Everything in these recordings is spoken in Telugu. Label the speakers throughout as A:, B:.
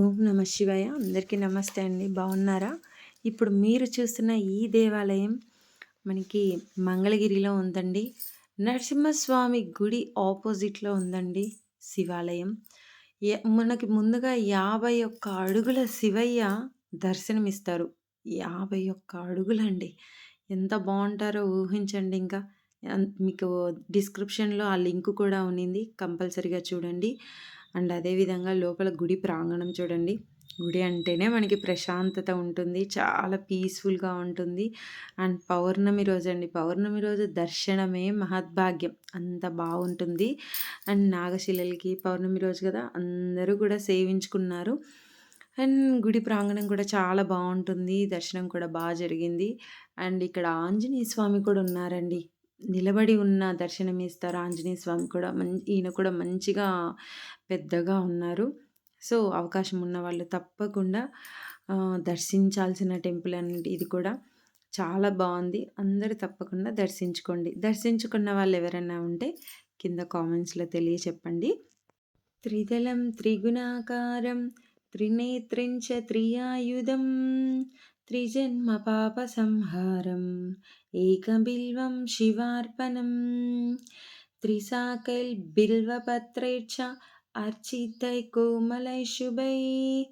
A: ఓం నమ శివాయ. అందరికీ నమస్తే అండి. బాగున్నారా? ఇప్పుడు మీరు చూస్తున్న ఈ దేవాలయం మనకి మంగళగిరిలో ఉందండి. నరసింహస్వామి గుడి ఆపోజిట్లో ఉందండి శివాలయం. మనకి ముందుగా యాభై ఒక్క అడుగుల శివయ్య దర్శనమిస్తారు. యాభై ఒక్క అడుగులండి. ఎంత బాగుంటారో ఊహించండి ఇంకా. మీకు డిస్క్రిప్షన్లో ఆ లింక్ కూడా ఉన్నింది. కంపల్సరీగా చూడండి. అండ్ అదేవిధంగా లోపల గుడి ప్రాంగణం చూడండి. గుడి అంటేనే మనకి ప్రశాంతత ఉంటుంది చాలా పీస్ఫుల్గా ఉంటుంది. అండ్ పౌర్ణమి రోజు అండి పౌర్ణమి రోజు దర్శనమే మహద్భాగ్యం. అంత బాగుంటుంది. అండ్ నాగశిలలకి పౌర్ణమి రోజు కదా అందరూ కూడా సేవించుకున్నారు. అండ్ గుడి ప్రాంగణం కూడా చాలా బాగుంటుంది దర్శనం కూడా బాగా జరిగింది. అండ్ ఇక్కడ ఆంజనేయ స్వామి కూడా ఉన్నారండి. నిలబడి ఉన్న దర్శనం ఇస్తారు. ఆంజనేయ స్వామి కూడా మం ఈయన కూడా మంచిగా పెద్దగా ఉన్నారు. సో అవకాశం ఉన్న వాళ్ళు తప్పకుండా దర్శించాల్సిన టెంపుల్ అనేది ఇది కూడా చాలా బాగుంది. అందరూ తప్పకుండా దర్శించుకోండి. దర్శించుకున్న వాళ్ళు ఎవరైనా ఉంటే కింద కామెంట్స్లో తెలియచెప్పండి. త్రిదళం త్రిగుణాకారం త్రినేత్రించ త్రియాయుధం त्रिजन्मपापसंहारम् एकबिल्वं शिवार्पणं त्रिसाकैर्बिल्वपत्रैर्च शुभै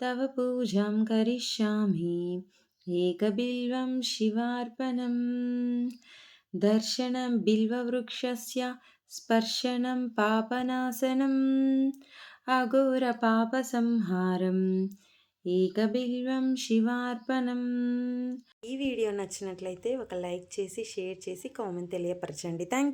A: तव पूजां करिष्यामि एकबिल्वं शिवार्पणम्। दर्शनं बिल्ववृक्षस्य स्पर्शनं पापनाशनम्। अघोरपापसंहारम्। ఏకబిల్వం శివార్పణం. ఈ వీడియో నచ్చినట్లయితే ఒక లైక్ చేసి షేర్ చేసి కామెంట్ తెలియపరచండి. Thank you